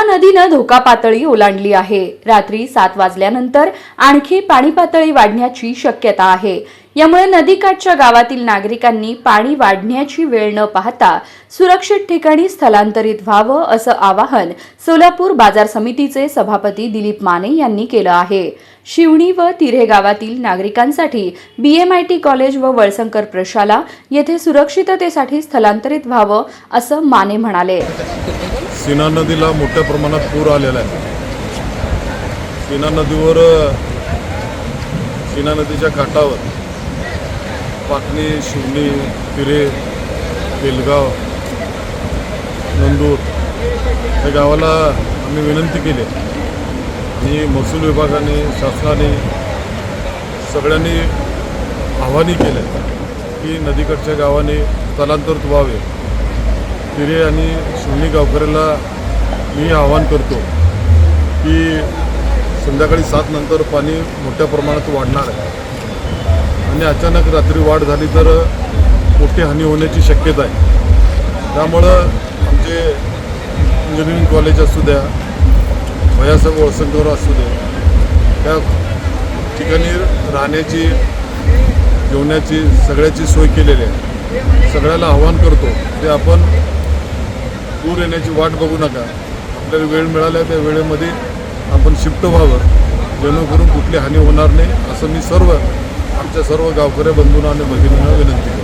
सीना नदीनं धोका पातळी ओलांडली आहे. रात्री सात वाजल्यानंतर आणखी पाणी पातळी वाढण्याची शक्यता आहे. यामुळे नदीकाठच्या गावातील नागरिकांनी पाणी वाढण्याची वेळ न पाहता सुरक्षित ठिकाणी स्थलांतरित व्हावं असं आवाहन सोलापूर बाजार समितीचे सभापती दिलीप माने यांनी केलं आहे. शिवणी व तिरे गावातील नागरिकांसाठी बीएमआयटी कॉलेज व वळसंकर प्रशाला येथे सुरक्षिततेसाठी स्थलांतरित व्हावं असं माने म्हणाले. सीना नदीला मोठ्या प्रमाणात पूर आलेला आहे. सीना नदीवर सीना नदीच्या काठावर पाटणी शिवणी तिरे बेलगाव नंदूर या गावाला आम्ही विनंती केली. आणि महसूल विभागाने शासनाने सगळ्यांनी आव्हाने केलं की नदीकडच्या गावाने स्थलांतरित व्हावे. तिरे आणि शिवणी गावकऱ्याला मी आवाहन करतो की संध्याकाळी सात नंतर पाणी मोठ्या प्रमाणात वाढणार आहे. आणि अचानक रात्री वाढ झाली तर मोठी हानी होण्याची शक्यता आहे. त्यामुळं आमचे इंजिनिअरिंग कॉलेज असू द्या भयासाहेब वळसंकर असू द्या त्या ठिकाणी राहण्याची जेवण्याची सगळ्याची सोय केलेली आहे. सगळ्याला आव्हान करतो ते आपण दूर येण्याची वाट बघू नका. आपल्याला वेळ मिळाला त्या वेळेमध्ये आपण शिफ्ट व्हावं. जेणेकरून कुठली हानी होणार नाही असं मी सर्व आमच्या सर्व गावकऱ्या बंधूंना आणि भगिनींना विनंती